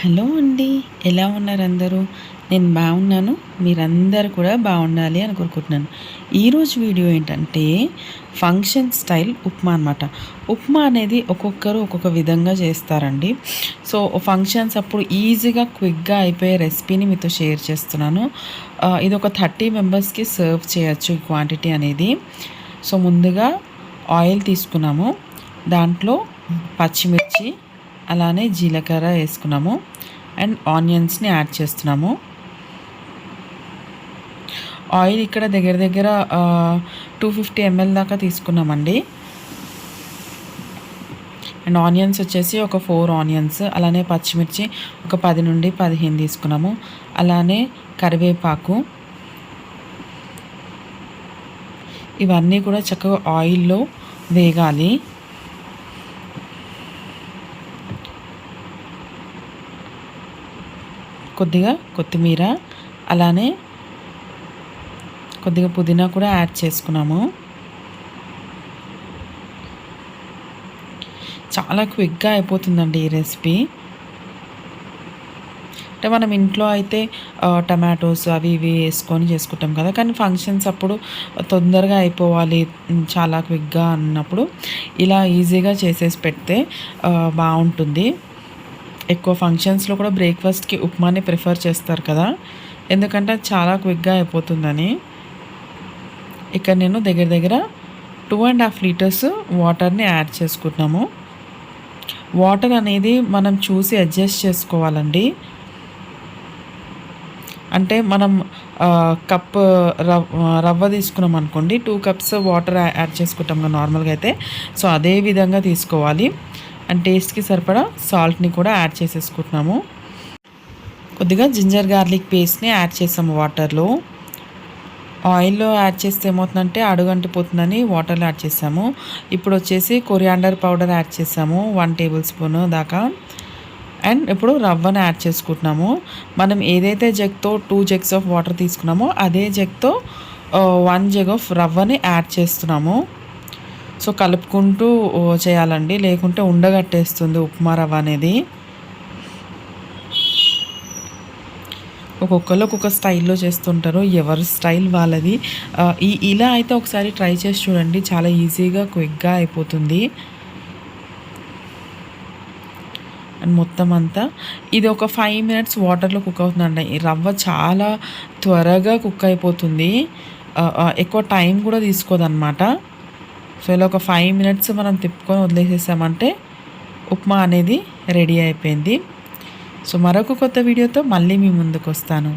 Hello అండి ఎలా ఉన్నారు అందరూ నేను బాగున్నాను మీరందరూ కూడా బాగుండాలి అని కోరుకుంటున్నాను. ఈరోజు వీడియో ఏంటంటే ఫంక్షన్ స్టైల్ ఉప్మా అనమాట ఉప్మా అనేది ఒక్కొక్కరు ఒక్కొక్క విధంగా చేస్తారండి. సో ఫంక్షన్స్ అప్పుడు ఈజీగా క్విక్గా అయిపోయే రెసిపీని మీతో షేర్ చేస్తున్నాను. ఇది ఒక థర్టీ మెంబర్స్కి సర్వ్ చేయొచ్చు ఈ క్వాంటిటీ అనేది. సో ముందుగా ఆయిల్ తీసుకున్నాము. దాంట్లో పచ్చిమిర్చి అలానే జీలకర్ర వేసుకున్నాము. అండ్ ఆనియన్స్ని యాడ్ చేస్తున్నాము. ఆయిల్ ఇక్కడ దగ్గర దగ్గర టూ ఫిఫ్టీ ఎంఎల్ దాకా తీసుకున్నామండి. అండ్ ఆనియన్స్ వచ్చేసి ఒక ఫోర్ ఆనియన్స్ అలానే పచ్చిమిర్చి ఒక పది నుండి పదిహేను తీసుకున్నాము. అలానే కరివేపాకు. ఇవన్నీ కూడా చక్కగా ఆయిల్లో వేగాలి. కొద్దిగా కొత్తిమీర అలానే కొద్దిగా పుదీనా కూడా యాడ్ చేసుకున్నాము. చాలా క్విక్గా అయిపోతుందండి ఈ రెసిపీ. అంటే మనం ఇంట్లో అయితే టమాటోస్ అవి ఇవి వేసుకొని చేసుకుంటాం కదా కానీ ఫంక్షన్స్ అప్పుడు తొందరగా అయిపోవాలి చాలా క్విక్గా అన్నప్పుడు ఇలా ఈజీగా చేసేసి పెడితే బాగుంటుంది. ఎక్కువ ఫంక్షన్స్లో కూడా బ్రేక్ఫాస్ట్కి ఉప్మాని ప్రిఫర్ చేస్తారు కదా. ఎందుకంటే చాలా క్విక్గా అయిపోతుందని. ఇక్కడ నేను దగ్గర దగ్గర టూ అండ్ హాఫ్ లీటర్స్ వాటర్ని యాడ్ చేసుకుంటున్నాము. వాటర్ అనేది మనం చూసి అడ్జస్ట్ చేసుకోవాలండి. అంటే మనం కప్ రవ్వ తీసుకున్నాం అనుకోండి టూ కప్స్ వాటర్ యాడ్ చేసుకుంటాం నార్మల్గా అయితే. సో అదే విధంగా తీసుకోవాలి. అండ్ టేస్ట్కి సరిపడా సాల్ట్ని కూడా యాడ్ చేసేసుకుంటున్నాము. కొద్దిగా జింజర్ గార్లిక్ పేస్ట్ని యాడ్ చేసాము వాటర్లో. ఆయిల్లో యాడ్ చేస్తే ఏమవుతుందంటే అడుగంటిపోతుందని వాటర్లో యాడ్ చేసాము. ఇప్పుడు వచ్చేసి కొరియాండర్ పౌడర్ యాడ్ చేసాము వన్ టేబుల్ స్పూన్ దాకా. అండ్ ఇప్పుడు రవ్వను యాడ్ చేసుకుంటున్నాము. మనం ఏదైతే జగ్తో టూ జగ్స్ ఆఫ్ వాటర్ తీసుకున్నామో అదే జగ్తో వన్ జగ్ ఆఫ్ రవ్వని యాడ్ చేస్తున్నాము. సో కలుపుకుంటూ చేయాలండి. లేకుంటే ఉండగట్టేస్తుంది ఉప్మా రవ్వ అనేది. ఒక్కొక్కరు ఒక్కొక్క స్టైల్లో చేస్తుంటారు. ఎవరి స్టైల్ వాళ్ళది. ఈ ఇలా అయితే ఒకసారి ట్రై చేసి చూడండి. చాలా ఈజీగా క్విక్గా అయిపోతుంది. అండ్ మొత్తం అంతా ఇది ఒక ఫైవ్ మినిట్స్ వాటర్లో కుక్ అవుతుందండి. రవ్వ చాలా త్వరగా కుక్ అయిపోతుంది. ఎక్కువ టైం కూడా తీసుకోదన్నమాట. సో ఇలా ఒక ఫైవ్ మినిట్స్ మనం తిప్పుకొని వదిలేసేసామంటే ఉప్మా అనేది రెడీ అయిపోయింది. సో మరొక కొత్త వీడియోతో మళ్ళీ మీ ముందుకు వస్తాను.